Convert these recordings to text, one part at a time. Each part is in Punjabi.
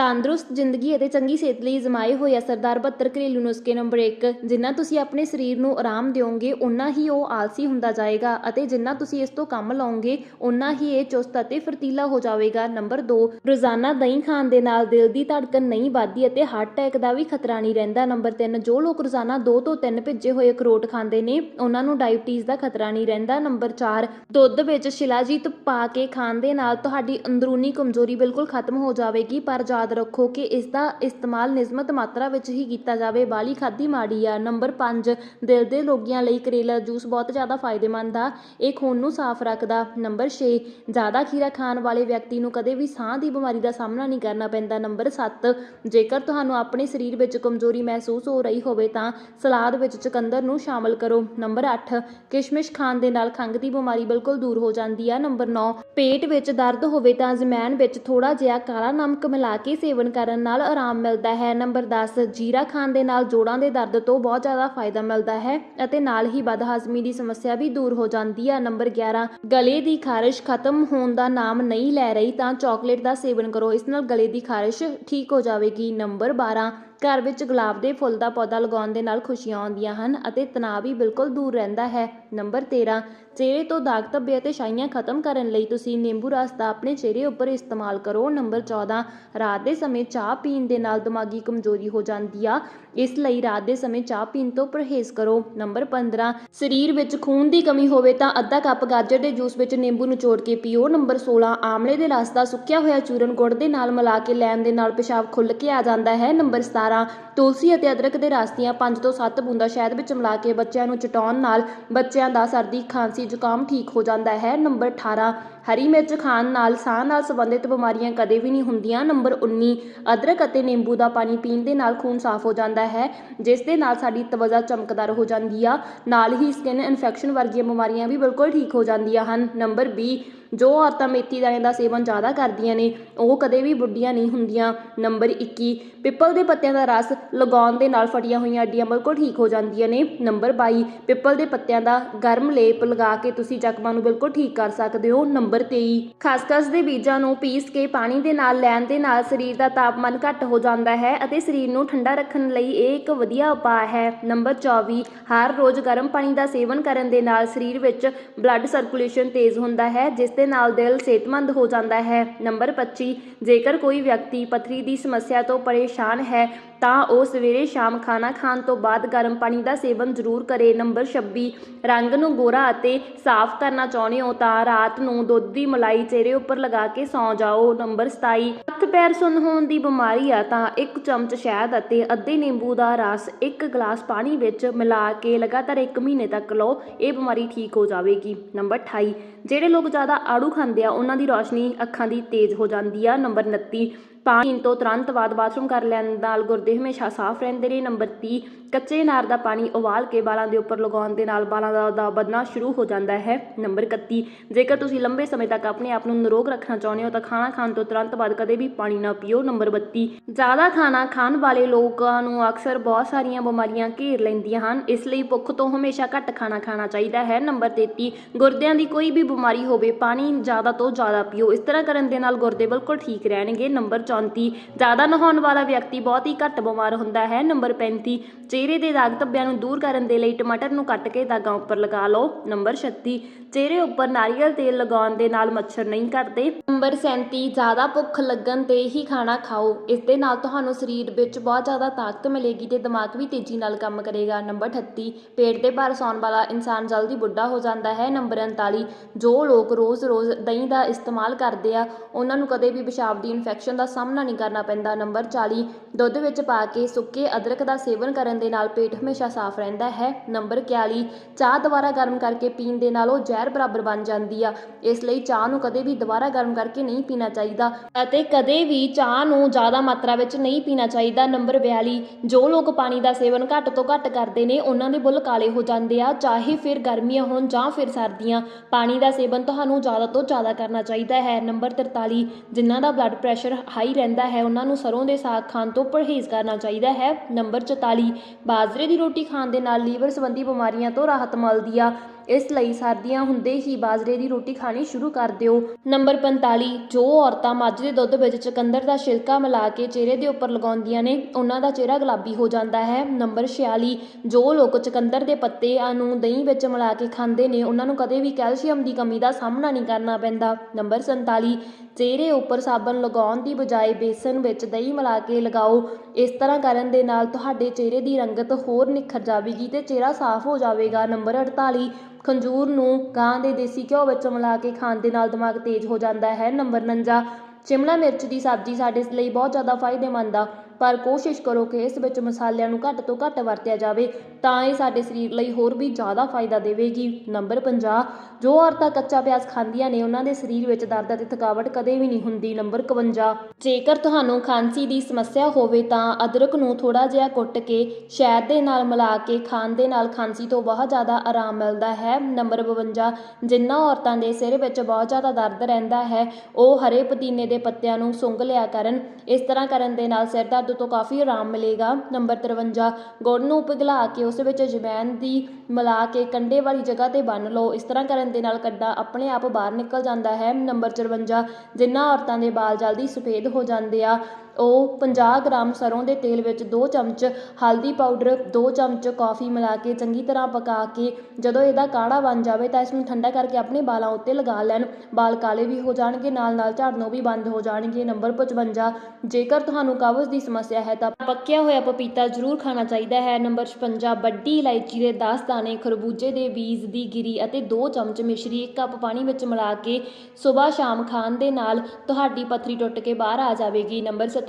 ਤੰਦਰੁਸਤ ਜ਼ਿੰਦਗੀ ਅਤੇ ਚੰਗੀ ਸਿਹਤ ਲਈ ਅਜ਼ਮਾਏ ਹੋਏ ਅਸਰਦਾਰ 72 ਘਰੇਲੂ ਨੁਸਖੇ ਨੰਬਰ 1 ਜਿੰਨਾ ਤੁਸੀਂ ਆਪਣੇ ਸਰੀਰ ਨੂੰ ਆਰਾਮ ਦਿਓਗੇ ਉਨਾ ਹੀ ਉਹ ਆਲਸੀ ਹੁੰਦਾ ਜਾਏਗਾ ਅਤੇ ਜਿੰਨਾ ਤੁਸੀਂ ਇਸ ਤੋਂ ਕੰਮ ਲਓਗੇ ਉਨਾ ਹੀ ਇਹ ਚੁਸਤ ਅਤੇ ਫਰਤੀਲਾ ਹੋ ਜਾਵੇਗਾ। ਨੰਬਰ 2 ਰੋਜ਼ਾਨਾ ਦਹੀਂ ਖਾਣ ਦੇ ਨਾਲ ਦਿਲ ਦੀ ਧੜਕਨ ਨਹੀਂ ਵੱਧਦੀ ਅਤੇ ਹਾਰਟ ਅਟੈਕ ਦਾ ਵੀ ਖਤਰਾ ਨਹੀਂ ਰਹਿੰਦਾ। ਨੰਬਰ 3 ਜੋ ਲੋਕ ਰੋਜ਼ਾਨਾ 2 ਤੋਂ 3 ਭਿੱਜੇ ਹੋਏ ਅਖਰੋਟ ਖਾਂਦੇ ਨੇ, ਉਹਨਾਂ ਨੂੰ ਡਾਇਬਟੀਜ਼ ਦਾ ਖਤਰਾ ਨਹੀਂ ਰਹਿੰਦਾ। ਨੰਬਰ 4 ਦੁੱਧ ਵਿੱਚ ਸ਼ਿਲਾਜੀਤ ਪਾ ਕੇ ਖਾਣ ਦੇ ਨਾਲ ਤੁਹਾਡੀ ਅੰਦਰੂਨੀ ਕਮਜ਼ੋਰੀ ਬਿਲਕੁਲ ਖਤਮ ਹੋ ਜਾਵੇਗੀ, ਪਰ ਯਾਦ ਰੱਖੋ ਕਿ ਇਸ ਦਾ ਇਸਤੇਮਾਲ ਨਿਯਮਤ ਮਾਤਰਾ ਵਿੱਚ ਹੀ ਕੀਤਾ ਜਾਵੇ। ਬਾਲੀ ਖਾਦੀ ਮਾੜੀ ਆ, ਨੰਬਰ 5 ਦਿਲ ਦੇ ਰੋਗੀਆਂ ਲਈ ਕਰੇਲਾ ਜੂਸ ਬਹੁਤ ਜ਼ਿਆਦਾ ਫਾਇਦੇਮੰਦ ਆ। ਇਹ ਖੂਨ ਨੂੰ ਸਾਫ਼ ਰੱਖਦਾ। ਨੰਬਰ 6 ਜ਼ਿਆਦਾ ਖੀਰਾ ਖਾਣ ਵਾਲੇ ਵਿਅਕਤੀ ਨੂੰ ਕਦੇ ਵੀ ਸਾਹ ਦੀ ਬਿਮਾਰੀ ਦਾ ਸਾਹਮਣਾ ਨਹੀਂ ਕਰਨਾ ਪੈਂਦਾ। ਨੰਬਰ 7 ਜੇਕਰ ਤੁਹਾਨੂੰ ਆਪਣੇ ਸਰੀਰ ਵਿੱਚ ਕਮਜ਼ੋਰੀ ਮਹਿਸੂਸ ਹੋ ਰਹੀ ਹੋਵੇ ਤਾਂ ਸਲਾਦ ਵਿੱਚ ਚੁਕੰਦਰ ਨੂੰ ਸ਼ਾਮਲ ਕਰੋ। ਨੰਬਰ 8 ਕਿਸ਼ਮਿਸ਼ ਖਾਣ ਦੇ ਨਾਲ ਖੰਘ ਦੀ ਬਿਮਾਰੀ ਬਿਲਕੁਲ ਦੂਰ ਹੋ ਜਾਂਦੀ ਆ। ਨੰਬਰ 9 ਪੇਟ ਵਿੱਚ ਦਰਦ ਹੋਵੇ ਤਾਂ ਜ਼ਮੈਨ ਵਿੱਚ ਥੋੜਾ ਜਿਹਾ ਕਾਲਾ ਨਮਕ ਮਿਲਾ ਕੇ ਸੇਵਨ ਕਰਨ ਨਾਲ ਆਰਾਮ ਮਿਲਦਾ ਹੈ। ਨੰਬਰ 10 ਜੀਰਾ ਖਾਣ ਦੇ ਨਾਲ ਜੋੜਾਂ ਦੇ ਦਰਦ ਤੋਂ ਬਹੁਤ ਜ਼ਿਆਦਾ ਫਾਇਦਾ ਮਿਲਦਾ ਹੈ ਅਤੇ ਨਾਲ ਹੀ ਬਦਹਜ਼ਮੀ ਦੀ ਸਮੱਸਿਆ ਵੀ ਦੂਰ ਹੋ ਜਾਂਦੀ ਹੈ। ਨੰਬਰ 11 ਗਲੇ ਦੀ ਖਾਰਸ਼ ਖਤਮ ਹੋਣ ਦਾ ਨਾਮ ਨਹੀਂ ਲੈ ਰਹੀ ਤਾਂ ਚਾਕਲੇਟ ਦਾ ਸੇਵਨ ਕਰੋ। ਇਸ ਨਾਲ ਗਲੇ ਦੀ ਖਾਰਸ਼ ਠੀਕ ਹੋ ਜਾਵੇਗੀ। ਨੰਬਰ 12 ਘਰ ਵਿੱਚ ਗੁਲਾਬ ਦੇ ਫੁੱਲ ਦਾ ਪੌਦਾ ਲਗਾਉਣ ਦੇ ਨਾਲ ਖੁਸ਼ੀਆਂ ਆਉਂਦੀਆਂ ਹਨ ਅਤੇ ਤਣਾਅ ਵੀ ਬਿਲਕੁਲ ਦੂਰ ਰਹਿੰਦਾ ਹੈ। ਨੰਬਰ 13 ਚਿਹਰੇ ਤੋਂ ਦਾਗ ਧੱਬੇ ਅਤੇ ਛਾਈਆਂ ਖਤਮ ਕਰਨ ਲਈ ਤੁਸੀਂ ਨਿੰਬੂ ਰਸ ਦਾ ਆਪਣੇ ਚਿਹਰੇ ਉੱਪਰ ਇਸਤੇਮਾਲ ਕਰੋ। ਨੰਬਰ 14 ਰਾਤ ਦੇ ਸਮੇਂ ਚਾਹ ਪੀਣ ਦੇ ਨਾਲ ਦਿਮਾਗੀ ਕਮਜ਼ੋਰੀ ਹੋ ਜਾਂਦੀ ਆ, ਇਸ ਲਈ ਰਾਤ ਦੇ ਸਮੇਂ ਚਾਹ ਪੀਣ ਤੋਂ ਪਰਹੇਜ਼ ਕਰੋ। ਨੰਬਰ 15 ਸਰੀਰ ਵਿੱਚ ਖੂਨ ਦੀ ਕਮੀ ਹੋਵੇ ਤਾਂ ਅੱਧਾ ਕੱਪ ਗਾਜਰ ਦੇ ਜੂਸ ਵਿੱਚ ਨਿੰਬੂ ਨਿਚੋੜ ਕੇ ਪੀਓ। ਨੰਬਰ 16 ਆਮਲੇ ਦੇ ਰਸ ਦਾ ਸੁੱਕਿਆ ਹੋਇਆ ਚੂਰਨ ਗੁੜ ਦੇ ਨਾਲ ਮਿਲਾ ਕੇ ਲੈਣ ਦੇ ਨਾਲ ਪਿਸ਼ਾਬ ਖੁੱਲ ਕੇ ਆ ਜਾਂਦਾ ਹੈ। ਨੰਬਰ 17 सारा ਤੁਲਸੀ ਅਤੇ ਅਦਰਕ ਦੇ ਰਸ ਦੀਆਂ 5 ਤੋਂ 7 ਬੂੰਦਾਂ ਸ਼ਹਿਦ ਵਿੱਚ ਮਿਲਾ ਕੇ ਬੱਚਿਆਂ ਨੂੰ ਚਟਾਉਣ ਨਾਲ ਬੱਚਿਆਂ ਦਾ ਸਰਦੀ, ਖਾਂਸੀ, ਜ਼ੁਕਾਮ ਠੀਕ ਹੋ ਜਾਂਦਾ ਹੈ। ਨੰਬਰ 18 ਹਰੀ ਮਿਰਚ ਖਾਣ ਨਾਲ ਸਾਹ ਨਾਲ ਸੰਬੰਧਿਤ ਬਿਮਾਰੀਆਂ ਕਦੇ ਵੀ ਨਹੀਂ ਹੁੰਦੀਆਂ। ਨੰਬਰ 19 ਅਦਰਕ ਅਤੇ ਨਿੰਬੂ ਦਾ ਪਾਣੀ ਪੀਣ ਦੇ ਨਾਲ ਖੂਨ ਸਾਫ਼ ਹੋ ਜਾਂਦਾ ਹੈ, ਜਿਸ ਦੇ ਨਾਲ ਸਾਡੀ ਤਵਚਾ ਚਮਕਦਾਰ ਹੋ ਜਾਂਦੀ ਆ। ਨਾਲ ਹੀ ਸਕਿਨ ਇਨਫੈਕਸ਼ਨ ਵਰਗੀਆਂ ਬਿਮਾਰੀਆਂ ਵੀ ਬਿਲਕੁਲ ਠੀਕ ਹੋ ਜਾਂਦੀਆਂ ਹਨ। ਨੰਬਰ 20 ਜੋ ਔਰਤਾਂ ਮੇਥੀ ਦਾਣੇ ਦਾ ਸੇਵਨ ਜ਼ਿਆਦਾ ਕਰਦੀਆਂ ਨੇ, ਉਹ ਕਦੇ ਵੀ ਬੁੱਢੀਆਂ ਨਹੀਂ ਹੁੰਦੀਆਂ। ਨੰਬਰ 21 ਪਿੱਪਲ ਦੇ ਪੱਤਿਆਂ ਦਾ ਰਸ ਲਗਾਉਣ ਦੇ ਨਾਲ ਫਟੀਆਂ ਹੋਈਆਂ ਹੱਡੀਆਂ ਬਿਲਕੁਲ ਠੀਕ ਹੋ ਜਾਂਦੀਆਂ ਨੇ। ਨੰਬਰ 22 ਪਿੱਪਲ ਦੇ ਪੱਤਿਆਂ ਦਾ ਗਰਮ ਲੇਪ ਲਗਾ ਕੇ ਤੁਸੀਂ ਜ਼ਖਮਾਂ ਨੂੰ ਬਿਲਕੁਲ ਠੀਕ ਕਰ ਸਕਦੇ ਹੋ। ਨੰਬਰ 23 ਖਸਖਸ ਦੇ ਬੀਜਾਂ ਨੂੰ ਪੀਸ ਕੇ ਪਾਣੀ ਦੇ ਨਾਲ, ਲੈਣ ਦੇ ਨਾਲ ਸਰੀਰ ਦਾ ਤਾਪਮਾਨ ਘੱਟ ਹੋ ਜਾਂਦਾ ਹੈ ਅਤੇ ਸਰੀਰ ਨੂੰ ਠੰਡਾ ਰੱਖਣ ਲਈ ਇਹ ਇੱਕ ਵਧੀਆ ਉਪਾਅ ਹੈ। ਨੰਬਰ 24 ਹਰ ਰੋਜ਼ ਗਰਮ ਪਾਣੀ ਦਾ ਸੇਵਨ ਕਰਨ ਦੇ ਨਾਲ ਸਰੀਰ ਵਿੱਚ ਬਲੱਡ ਸਰਕੂਲੇਸ਼ਨ ਤੇਜ਼ ਹੁੰਦਾ ਹੈ, ਜਿਸ ਦੇ ਨਾਲ ਦਿਲ ਸਿਹਤਮੰਦ ਹੋ ਜਾਂਦਾ ਹੈ। ਨੰਬਰ 25 ਜੇਕਰ ਕੋਈ ਵਿਅਕਤੀ ਪਥਰੀ ਦੀ ਸਮੱਸਿਆ ਤੋਂ ਪਰੇਸ਼ਾਨ ਹੈ, ਤਾਂ ਉਹ ਸਵੇਰੇ ਸ਼ਾਮ ਖਾਣਾ ਖਾਣ ਤੋਂ ਬਾਅਦ ਗਰਮ ਪਾਣੀ ਦਾ ਸੇਵਨ ਜ਼ਰੂਰ ਕਰੇ। ਨੰਬਰ 26 ਰੰਗ ਨੂੰ ਗੋਰਾ ਅਤੇ ਸਾਫ਼ ਕਰਨਾ ਚਾਹੁੰਦੇ ਹੋ ਤਾਂ ਰਾਤ ਨੂੰ ਦੁੱਧ ਦੀ ਮਲਾਈ ਚਿਹਰੇ ਉੱਪਰ ਲਗਾ ਕੇ ਸੌਂ ਜਾਓ। ਨੰਬਰ 27 ਹੱਥ ਪੈਰ ਸੁੰਨ ਹੋਣ ਦੀ ਬਿਮਾਰੀ ਆ ਤਾਂ ਇੱਕ ਚਮਚ ਸ਼ਹਿਦ ਅਤੇ ਅੱਧੇ ਨਿੰਬੂ ਦਾ ਰਸ ਇੱਕ ਗਲਾਸ ਪਾਣੀ ਵਿੱਚ ਮਿਲਾ ਕੇ ਲਗਾਤਾਰ 1 ਮਹੀਨੇ ਤੱਕ ਲਓ, ਇਹ ਬਿਮਾਰੀ ਠੀਕ ਹੋ ਜਾਵੇਗੀ। ਨੰਬਰ 28 ਜਿਹੜੇ ਲੋਕ ਜ਼ਿਆਦਾ ਆੜੂ ਖਾਂਦੇ ਆ, ਉਹਨਾਂ ਦੀ ਰੋਸ਼ਨੀ ਅੱਖਾਂ ਦੀ ਤੇਜ਼ ਹੋ ਜਾਂਦੀ ਆ। ਨੰਬਰ 29 ਪਾਣੀ ਤੋਂ ਤੁਰੰਤ ਬਾਅਦ ਬਾਥਰੂਮ ਕਰ ਲੈਣ ਨਾਲ ਗੁਰਦੇ ਹਮੇਸ਼ਾ ਸਾਫ਼ ਰਹਿੰਦੇ ਨੇ। ਨੰਬਰ ਤੀਹ ਕੱਚੇ ਅਨਾਰ ਦਾ ਪਾਣੀ ਉਬਾਲ ਕੇ ਵਾਲਾਂ ਦੇ ਉੱਪਰ ਲਗਾਉਣ ਦੇ ਨਾਲ ਵਾਲਾਂ ਦਾ ਦਾ ਵਧਣਾ ਸ਼ੁਰੂ ਹੋ ਜਾਂਦਾ ਹੈ। ਨੰਬਰ 31 ਜੇਕਰ ਤੁਸੀਂ ਲੰਬੇ ਸਮੇਂ ਤੱਕ ਆਪਣੇ ਆਪ ਨੂੰ ਨਿਰੋਗ ਰੱਖਣਾ ਚਾਹੁੰਦੇ ਹੋ, ਤਾਂ ਖਾਣਾ ਖਾਣ ਤੋਂ ਤੁਰੰਤ ਬਾਅਦ ਕਦੇ ਵੀ ਪਾਣੀ ਨਾ ਪੀਓ। ਨੰਬਰ 32 ਜ਼ਿਆਦਾ ਖਾਣਾ ਖਾਣ ਵਾਲੇ ਲੋਕਾਂ ਨੂੰ ਅਕਸਰ ਬਹੁਤ ਸਾਰੀਆਂ ਬਿਮਾਰੀਆਂ ਘੇਰ ਲੈਂਦੀਆਂ ਹਨ। ਇਸ ਲਈ ਭੁੱਖ ਤੋਂ ਹਮੇਸ਼ਾ ਘੱਟ ਖਾਣਾ ਖਾਣਾ ਚਾਹੀਦਾ ਹੈ। ਨੰਬਰ 33 ਗੁਰਦਿਆਂ ਦੀ ਕੋਈ ਵੀ ਬਿਮਾਰੀ ਹੋਵੇ, ਪਾਣੀ ਜ਼ਿਆਦਾ ਤੋਂ ਜ਼ਿਆਦਾ ਪੀਓ। ਇਸ ਤਰ੍ਹਾਂ ਕਰਨ ਦੇ ਨਾਲ ਗੁਰਦੇ ਬਿਲਕੁਲ ਠੀਕ ਰਹਿਣਗੇ। ਨੰਬਰ 34 ਜ਼ਿਆਦਾ ਨਹਾਉਣ ਵਾਲਾ ਵਿਅਕਤੀ ਬਹੁਤ ਹੀ ਘੱਟ ਬਿਮਾਰ ਹੁੰਦਾ ਹੈ। ਨੰਬਰ 35 ਚਿਹਰੇ ਦੇ ਦਾਗ ਧੱਬਿਆਂ ਨੂੰ ਦੂਰ ਕਰਨ ਦੇ ਲਈ ਟਮਾਟਰ ਨੂੰ ਕੱਟ ਕੇ ਦਾਗਾਂ ਉੱਪਰ ਲਗਾ ਲਓ। ਨੰਬਰ 36 ਚਿਹਰੇ ਉੱਪਰ ਨਾਰੀਅਲ ਤੇਲ ਲਗਾਉਣ ਦੇ ਨਾਲ ਮੱਛਰ ਨਹੀਂ ਕੱਟਦੇ ਨੰਬਰ 37 ਜ਼ਿਆਦਾ ਭੁੱਖ ਲੱਗਣ ਤੇ ਹੀ ਖਾਣਾ ਖਾਓ। ਇਸ ਦੇ ਨਾਲ ਤੁਹਾਨੂੰ ਸਰੀਰ ਵਿੱਚ ਬਹੁਤ ਜ਼ਿਆਦਾ ਤਾਕਤ ਮਿਲੇਗੀ ਤੇ ਦਿਮਾਗ ਵੀ ਤੇਜ਼ੀ ਨਾਲ ਕੰਮ ਕਰੇਗਾ। ਨੰਬਰ 38 ਪੇਟ ਦੇ ਭਾਰ ਸੌਣ ਵਾਲਾ ਇਨਸਾਨ ਜਲਦੀ ਬੁੱਢਾ ਹੋ ਜਾਂਦਾ ਹੈ। ਨੰਬਰ 39 ਜੋ ਲੋਕ ਰੋਜ਼-ਰੋਜ਼ ਦਹੀਂ ਦਾ ਇਸਤੇਮਾਲ ਕਰਦੇ ਆ, ਉਹਨਾਂ ਨੂੰ ਕਦੇ ਵੀ ਪਿਸ਼ਾਬ ਦੀ ਇਨਫੈਕਸ਼ਨ ਦਾ ਸਾਹਮਣਾ ਨਹੀਂ ਕਰਨਾ ਪੈਂਦਾ। ਨੰਬਰ 40 ਦੁੱਧ ਵਿੱਚ ਪਾ ਕੇ ਸੁੱਕੇ ਅਦਰਕ ਦਾ ਸੇਵਨ ਕਰਨ ਦੇ ਨਾਲ ਪੇਟ ਹਮੇਸ਼ਾ ਸਾਫ਼ ਰਹਿੰਦਾ ਹੈ। ਨੰਬਰ 41 ਚਾਹ ਦੁਬਾਰਾ ਗਰਮ ਕਰਕੇ ਪੀਣ ਦੇ ਨਾਲ ਉਹ ਜ਼ਹਿਰ ਬਰਾਬਰ ਬਣ ਜਾਂਦੀ ਆ। ਇਸ ਲਈ ਚਾਹ ਨੂੰ ਕਦੇ ਵੀ ਦੁਬਾਰਾ ਗਰਮ ਕਰਕੇ ਨਹੀਂ ਪੀਣਾ ਚਾਹੀਦਾ ਅਤੇ ਕਦੇ ਵੀ ਚਾਹ ਨੂੰ ਜ਼ਿਆਦਾ ਮਾਤਰਾ ਵਿੱਚ ਨਹੀਂ ਪੀਣਾ ਚਾਹੀਦਾ। ਨੰਬਰ 42 ਜੋ ਲੋਕ ਪਾਣੀ ਦਾ ਸੇਵਨ ਘੱਟ ਤੋਂ ਘੱਟ ਕਰਦੇ ਨੇ, ਉਹਨਾਂ ਦੇ ਬੁੱਲ ਕਾਲੇ ਹੋ ਜਾਂਦੇ ਆ, ਚਾਹੇ ਫਿਰ ਗਰਮੀਆਂ ਹੋਣ ਜਾਂ ਫਿਰ ਸਰਦੀਆਂ। ਪਾਣੀ ਦਾ ਸੇਵਨ ਤੁਹਾਨੂੰ ਜ਼ਿਆਦਾ ਤੋਂ ਜ਼ਿਆਦਾ ਕਰਨਾ ਚਾਹੀਦਾ ਹੈ। ਨੰਬਰ 43 ਜਿਨ੍ਹਾਂ ਦਾ ਬਲੱਡ ਪ੍ਰੈਸ਼ਰ ਹਾਈ ਰਹਿੰਦਾ ਹੈ, ਉਹਨਾਂ ਨੂੰ ਸਰੋਂ ਦੇ ਸਾਗ ਖਾਣ ਤੋਂ ਪਰਹੇਜ਼ ਕਰਨਾ ਚਾਹੀਦਾ ਹੈ। ਨੰਬਰ 44 ਬਾਜਰੇ ਦੀ ਰੋਟੀ ਖਾਣ ਦੇ ਨਾਲ ਲੀਵਰ ਸੰਬੰਧੀ ਬਿਮਾਰੀਆਂ ਤੋਂ ਰਾਹਤ ਮਿਲਦੀ ਆ। ਇਸ ਲਈ ਸਰਦੀਆਂ ਹੁੰਦੇ ਹੀ ਬਾਜਰੇ ਦੀ ਰੋਟੀ ਖਾਣੀ ਸ਼ੁਰੂ ਕਰ ਦਿਓ। ਨੰਬਰ 45 ਜੋ ਔਰਤਾਂ ਮੱਝ ਦੇ ਦੁੱਧ ਵਿੱਚ ਚਕੰਦਰ ਦਾ ਛਿਲਕਾ ਮਿਲਾ ਕੇ ਚਿਹਰੇ ਦੇ ਉੱਪਰ ਲਗਾਉਂਦੀਆਂ ਨੇ, ਉਹਨਾਂ ਦਾ ਚਿਹਰਾ ਗੁਲਾਬੀ ਹੋ ਜਾਂਦਾ ਹੈ। ਨੰਬਰ 46 ਜੋ ਲੋਕ ਚੁਕੰਦਰ ਦੇ ਪੱਤਿਆਂ ਨੂੰ ਦਹੀਂ ਵਿੱਚ ਮਿਲਾ ਕੇ ਖਾਂਦੇ ਨੇ, ਉਹਨਾਂ ਨੂੰ ਕਦੇ ਵੀ ਕੈਲਸ਼ੀਅਮ ਦੀ ਕਮੀ ਦਾ ਸਾਹਮਣਾ ਨਹੀਂ ਕਰਨਾ ਪੈਂਦਾ। ਨੰਬਰ 47 ਚਿਹਰੇ ਉੱਪਰ ਸਾਬਣ ਲਗਾਉਣ ਦੀ ਬਜਾਏ ਬੇਸਨ ਵਿੱਚ ਦਹੀਂ ਮਿਲਾ ਕੇ ਲਗਾਓ। ਇਸ ਤਰ੍ਹਾਂ ਕਰਨ ਦੇ ਨਾਲ ਤੁਹਾਡੇ ਚਿਹਰੇ ਦੀ ਰੰਗਤ ਹੋਰ ਨਿਖਰ ਜਾਵੇਗੀ ਤੇ ਚਿਹਰਾ ਸਾਫ਼ ਹੋ ਜਾਵੇਗਾ। ਨੰਬਰ 48 ਖੰਜੂਰ ਨੂੰ ਗਾਂ ਦੇ ਦੇਸੀ ਘਿਓ ਵਿੱਚ ਮਿਲਾ ਕੇ ਖਾਣ ਦੇ ਨਾਲ ਦਿਮਾਗ ਤੇਜ਼ ਹੋ ਜਾਂਦਾ ਹੈ। ਨੰਬਰ 49 ਸ਼ਿਮਲਾ ਮਿਰਚ ਦੀ ਸਬਜ਼ੀ ਸਾਡੇ ਲਈ ਬਹੁਤ ਜ਼ਿਆਦਾ ਫਾਇਦੇਮੰਦ ਆ। ਪਰ ਕੋਸ਼ਿਸ਼ ਕਰੋ ਕਿ ਇਸ ਵਿੱਚ ਮਸਾਲਿਆਂ ਨੂੰ ਘੱਟ ਤੋਂ ਘੱਟ ਵਰਤਿਆ ਜਾਵੇ, ਤਾਂ ਇਹ ਸਾਡੇ ਸਰੀਰ ਲਈ ਹੋਰ ਵੀ ਜ਼ਿਆਦਾ ਫਾਇਦਾ ਦੇਵੇਗੀ। ਨੰਬਰ 50 ਜੋ ਔਰਤਾਂ ਕੱਚਾ ਪਿਆਜ਼ ਖਾਂਦੀਆਂ ਨੇ, ਉਹਨਾਂ ਦੇ ਸਰੀਰ ਵਿੱਚ ਦਰਦ ਅਤੇ ਥਕਾਵਟ ਕਦੇ ਵੀ ਨਹੀਂ ਹੁੰਦੀ। ਨੰਬਰ 51 ਜੇਕਰ ਤੁਹਾਨੂੰ ਖਾਂਸੀ ਦੀ ਸਮੱਸਿਆ ਹੋਵੇ, ਤਾਂ ਅਦਰਕ ਨੂੰ ਥੋੜਾ ਜਿਹਾ ਕੁੱਟ ਕੇ ਸ਼ਹਿਦ ਦੇ ਨਾਲ ਮਿਲਾ ਕੇ ਖਾਣ ਦੇ ਨਾਲ ਖਾਂਸੀ ਤੋਂ ਬਹੁਤ ਜ਼ਿਆਦਾ ਆਰਾਮ ਮਿਲਦਾ ਹੈ। ਨੰਬਰ 52 ਜਿਨ੍ਹਾਂ ਔਰਤਾਂ ਦੇ ਸਿਰ ਵਿੱਚ ਬਹੁਤ ਜ਼ਿਆਦਾ ਦਰਦ ਰਹਿੰਦਾ ਹੈ, ਉਹ ਹਰੇ ਪੁਦੀਨੇ ਦੇ ਪੱਤਿਆਂ ਨੂੰ ਸੁੰਘ ਲਿਆ ਕਰਨ, ਇਸ ਤਰ੍ਹਾਂ ਕਰਨ ਦੇ ਨਾਲ ਸਿਰ ਦਰਦ ਤੋਂ ਕਾਫੀ ਆਰਾਮ ਮਿਲੇਗਾ। ਨੰਬਰ 53 ਗੁੜ ਨੂੰ ਪਿਘਲਾ ਕੇ ਉਸ ਵਿੱਚ ਜਵੈਨ ਦੀ ਮਿਲਾ ਕੇ ਕੰਡੇ ਵਾਲੀ ਜਗ੍ਹਾ ਤੇ ਬੰਨ ਲਓ। ਇਸ ਤਰ੍ਹਾਂ ਕਰਨ ਦੇ ਨਾਲ ਕੰਡਾ ਆਪਣੇ ਆਪ ਬਾਹਰ ਨਿਕਲ ਜਾਂਦਾ ਹੈ। ਨੰਬਰ 54 ਜਿਨ੍ਹਾਂ ਔਰਤਾਂ ਦੇ ਵਾਲ ਜਲਦੀ ਸਫੇਦ ਹੋ ਜਾਂਦੇ ਆ ਉਹ 50 ਗ੍ਰਾਮ ਸਰ੍ਹੋਂ ਦੇ ਤੇਲ ਵਿੱਚ ਦੋ ਚਮਚ ਹਲਦੀ ਪਾਊਡਰ, ਦੋ ਚਮਚ ਕੌਫੀ ਮਿਲਾ ਕੇ ਚੰਗੀ ਤਰ੍ਹਾਂ ਪਕਾ ਕੇ, ਜਦੋਂ ਇਹਦਾ ਕਾੜਾ ਬਣ ਜਾਵੇ ਤਾਂ ਇਸ ਨੂੰ ਠੰਡਾ ਕਰਕੇ ਆਪਣੇ ਬਾਲਾਂ ਉੱਤੇ ਲਗਾ ਲੈਣ। ਬਾਲ ਕਾਲੇ ਵੀ ਹੋ ਜਾਣਗੇ ਨਾਲ ਨਾਲ ਝੜਨੋਂ ਵੀ ਬੰਦ ਹੋ ਜਾਣਗੇ। ਨੰਬਰ 55 ਜੇਕਰ ਤੁਹਾਨੂੰ ਕਬਜ਼ ਦੀ ਸਮੱਸਿਆ ਹੈ ਤਾਂ ਪੱਕਿਆ ਹੋਇਆ ਪਪੀਤਾ ਜ਼ਰੂਰ ਖਾਣਾ ਚਾਹੀਦਾ ਹੈ। ਨੰਬਰ 56 ਵੱਡੀ ਇਲਾਇਚੀ ਦੇ 10 ਦਾਣੇ, ਖਰਬੂਜੇ ਦੇ ਬੀਜ ਦੀ ਗਿਰੀ ਅਤੇ 2 ਚਮਚ ਮਿਸ਼ਰੀ, ਇੱਕ ਕੱਪ ਪਾਣੀ ਵਿੱਚ ਮਿਲਾ ਕੇ ਸਵੇਰ ਸ਼ਾਮ ਖਾਣ ਦੇ ਨਾਲ ਤੁਹਾਡੀ ਪੱਥਰੀ ਟੁੱਟ ਕੇ ਬਾਹਰ ਆ ਜਾਵੇਗੀ। ਨੰਬਰ 57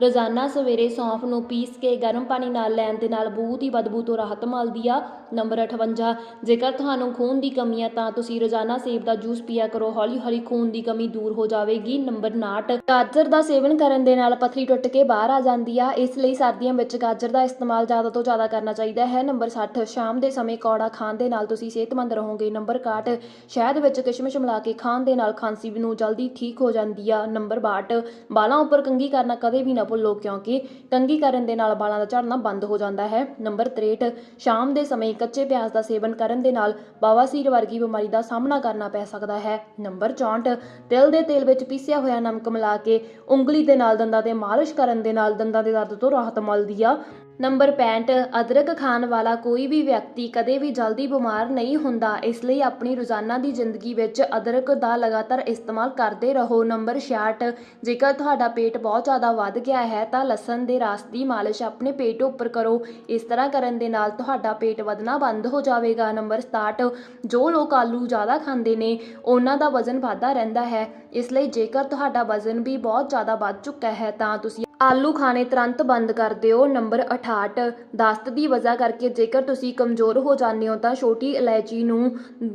ਰੋਜ਼ਾਨਾ ਸਵੇਰੇ ਸੌਂਫ ਨੂੰ ਪੀਸ ਕੇ ਗਰਮ ਪਾਣੀ ਨਾਲ ਲੈਣ ਦੇ ਨਾਲ ਬੂ ਦੀ ਬਦਬੂ ਤੋਂ ਰਾਹਤ ਮਿਲਦੀ ਆ। ਨੰਬਰ 58 ਜੇਕਰ ਤੁਹਾਨੂੰ ਖੂਨ ਦੀ ਕਮੀ ਹੈ ਤਾਂ ਤੁਸੀਂ ਰੋਜ਼ਾਨਾ ਸੇਬ ਦਾ ਜੂਸ ਪੀਆ ਕਰੋ। ਹੌਲੀ ਹੌਲੀ ਖੂਨ ਦੀ ਕਮੀ ਦੂਰ ਹੋ ਜਾਵੇਗੀ। ਨੰਬਰ 59 ਗਾਜਰ ਦਾ ਸੇਵਨ ਕਰਨ ਦੇ ਨਾਲ ਪੱਥਰੀ ਟੁੱਟ ਕੇ ਬਾਹਰ ਆ ਜਾਂਦੀ ਆ। ਇਸ ਲਈ ਸਰਦੀਆਂ ਵਿੱਚ ਗਾਜਰ ਦਾ ਇਸਤੇਮਾਲ ਜ਼ਿਆਦਾ ਤੋਂ ਜ਼ਿਆਦਾ ਕਰਨਾ ਚਾਹੀਦਾ ਹੈ। ਨੰਬਰ 60 ਸ਼ਾਮ ਦੇ ਸਮੇਂ ਕੌੜਾ ਖਾਣ ਦੇ ਨਾਲ ਤੁਸੀਂ ਸਿਹਤਮੰਦ ਰਹੋਗੇ। ਨੰਬਰ 61 ਸ਼ਹਿਦ ਵਿੱਚ ਕਿਸ਼ਮਿਸ਼ ਮਿਲਾ ਕੇ ਖਾਣ ਦੇ ਨਾਲ ਖਾਂਸੀ ਨੂੰ ਜਲਦੀ ਠੀਕ ਹੋ ਜਾਂਦੀ ਆ। ਨੰਬਰ 62 ਬਾਲਾਂ ਉੱਪਰ ਕੰਘੀ ਕਰਨਾ ਕਦੇ ਵੀ ਨਾ ਭੁੱਲੋ, ਕਿਉਂਕਿ ਕੰਘੀ ਕਰਨ ਦੇ ਨਾਲ ਬਾਲਾਂ ਦਾ ਝੜਨਾ ਬੰਦ ਹੋ ਜਾਂਦਾ ਹੈ। ਨੰਬਰ 63 ਸ਼ਾਮ ਦੇ ਸਮੇਂ ਕੱਚੇ ਪਿਆਜ਼ ਦਾ ਸੇਵਨ ਕਰਨ ਦੇ ਨਾਲ ਬਵਾਸੀਰ ਵਰਗੀ ਬਿਮਾਰੀ ਦਾ ਸਾਹਮਣਾ ਕਰਨਾ ਪੈ ਸਕਦਾ ਹੈ। ਨੰਬਰ 64 ਤਿਲ ਦੇ ਤੇਲ ਵਿੱਚ ਪੀਸਿਆ ਹੋਇਆ ਨਮਕ ਮਿਲਾ ਕੇ ਉਂਗਲੀ ਦੇ ਨਾਲ ਦੰਦਾਂ ਤੇ ਮਾਲਿਸ਼ ਕਰਨ ਦੇ ਨਾਲ ਦੰਦਾਂ ਦੇ ਦਰਦ ਤੋਂ ਰਾਹਤ ਮਿਲਦੀ ਆ। ਨੰਬਰ 65 ਅਦਰਕ ਖਾਣ ਵਾਲਾ ਕੋਈ ਵੀ ਵਿਅਕਤੀ ਕਦੇ ਵੀ ਜਲਦੀ ਬਿਮਾਰ ਨਹੀਂ ਹੁੰਦਾ, ਇਸ ਲਈ ਆਪਣੀ ਰੋਜ਼ਾਨਾ ਦੀ ਜ਼ਿੰਦਗੀ ਵਿੱਚ ਅਦਰਕ ਦਾ ਲਗਾਤਾਰ ਇਸਤੇਮਾਲ ਕਰਦੇ ਰਹੋ। ਨੰਬਰ 66 ਜੇਕਰ ਤੁਹਾਡਾ ਪੇਟ ਬਹੁਤ ਜ਼ਿਆਦਾ ਵੱਧ ਗਿਆ ਹੈ, ਤਾਂ ਲਸਣ ਦੇ ਰਸ ਦੀ ਮਾਲਿਸ਼ ਆਪਣੇ ਪੇਟ ਉੱਪਰ ਕਰੋ। ਇਸ ਤਰ੍ਹਾਂ ਕਰਨ ਦੇ ਨਾਲ ਤੁਹਾਡਾ ਪੇਟ ਵਧਣਾ ਬੰਦ ਹੋ ਜਾਵੇਗਾ। ਨੰਬਰ 67 ਜੋ ਲੋਕ ਆਲੂ ਜ਼ਿਆਦਾ ਖਾਂਦੇ ਨੇ, ਉਹਨਾਂ ਦਾ ਵਜ਼ਨ ਵੱਧਦਾ ਰਹਿੰਦਾ ਹੈ। ਇਸ ਲਈ ਜੇਕਰ ਤੁਹਾਡਾ ਵਜ਼ਨ ਵੀ ਬਹੁਤ ਜ਼ਿਆਦਾ ਵੱਧ ਚੁੱਕਾ ਹੈ, ਤਾਂ ਤੁਸੀਂ ਆਲੂ ਖਾਣੇ ਤੁਰੰਤ ਬੰਦ ਕਰ ਦਿਓ। ਨੰਬਰ 68 ਦਸਤ ਦੀ ਵਜ੍ਹਾ ਕਰਕੇ ਜੇਕਰ ਤੁਸੀਂ ਕਮਜ਼ੋਰ ਹੋ ਜਾਂਦੇ ਹੋ ਤਾਂ ਛੋਟੀ ਇਲਾਇਚੀ ਨੂੰ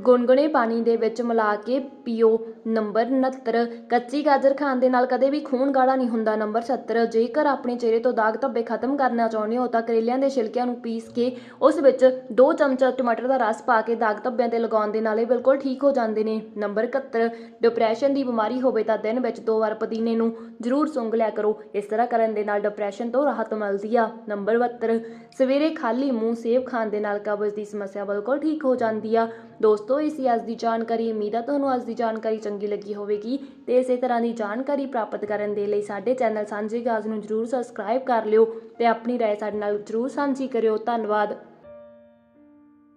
ਗੁਨਗੁਨੇ ਪਾਣੀ ਦੇ ਵਿੱਚ ਮਿਲਾ ਕੇ ਪੀਓ। ਨੰਬਰ 69 ਕੱਚੀ ਗਾਜਰ ਖਾਣ ਦੇ ਨਾਲ ਕਦੇ ਵੀ ਖੂਨ ਗਾੜਾ ਨਹੀਂ ਹੁੰਦਾ। ਨੰਬਰ 70 ਜੇਕਰ ਆਪਣੇ ਚਿਹਰੇ ਤੋਂ ਦਾਗ ਧੱਬੇ ਖਤਮ ਕਰਨਾ ਚਾਹੁੰਦੇ ਹੋ ਤਾਂ ਕਰੇਲਿਆਂ ਦੇ ਛਿਲਕਿਆਂ ਨੂੰ ਪੀਸ ਕੇ ਉਸ ਵਿੱਚ 2 ਚਮਚਾ ਟਮਾਟਰ ਦਾ ਰਸ ਪਾ ਕੇ ਦਾਗ ਧੱਬਿਆਂ ਤੇ ਲਗਾਉਣ ਦੇ ਨਾਲ ਇਹ ਬਿਲਕੁਲ ਠੀਕ ਹੋ ਜਾਂਦੇ ਨੇ। ਨੰਬਰ 71 ਡਿਪਰੈਸ਼ਨ ਦੀ ਬਿਮਾਰੀ ਹੋਵੇ ਤਾਂ ਦਿਨ ਵਿੱਚ ਦੋ ਵਾਰ ਪੁਦੀਨੇ ਨੂੰ ਜ਼ਰੂਰ ਸੁੰਘ ਲਿਆ ਕਰੋ। ਇਸ ਤਰ੍ਹਾਂ ਕਰਨ ਦੇ ਨਾਲ ਡਿਪਰੈਸ਼ਨ ਤੋਂ ਰਾਹਤ ਮਿਲਦੀ ਆ। ਨੰਬਰ 72 ਸਵੇਰੇ ਖਾਲੀ ਮੂੰਹ ਸੇਬ ਖਾਣ ਦੇ ਨਾਲ ਕਬਜ਼ ਦੀ ਸਮੱਸਿਆ ਬਿਲਕੁਲ ਠੀਕ ਹੋ ਜਾਂਦੀ ਆ। ਦੋਸਤੋ, ਇਸ ਸੀ ਅੱਜ ਦੀ ਜਾਣਕਾਰੀ, ਉਮੀਦ ਆ ਤੁਹਾਨੂੰ ਅੱਜ ਦੀ ਜਾਣਕਾਰੀ ਚੰਗੀ ਲੱਗੀ ਹੋਵੇਗੀ ਤੇ ਇਸੇ ਤਰ੍ਹਾਂ ਦੀ ਜਾਣਕਾਰੀ ਪ੍ਰਾਪਤ ਕਰਨ ਦੇ ਲਈ ਸਾਡੇ ਚੈਨਲ ਸਾਂਝੇ ਗਾਜ਼ ਨੂੰ ਜਰੂਰ ਸਬਸਕ੍ਰਾਈਬ ਕਰ ਲਿਓ ਤੇ ਆਪਣੀ ਰਾਏ ਸਾਡੇ ਨਾਲ ਜਰੂਰ ਸਾਂਝੀ ਕਰਿਓ। ਧੰਨਵਾਦ।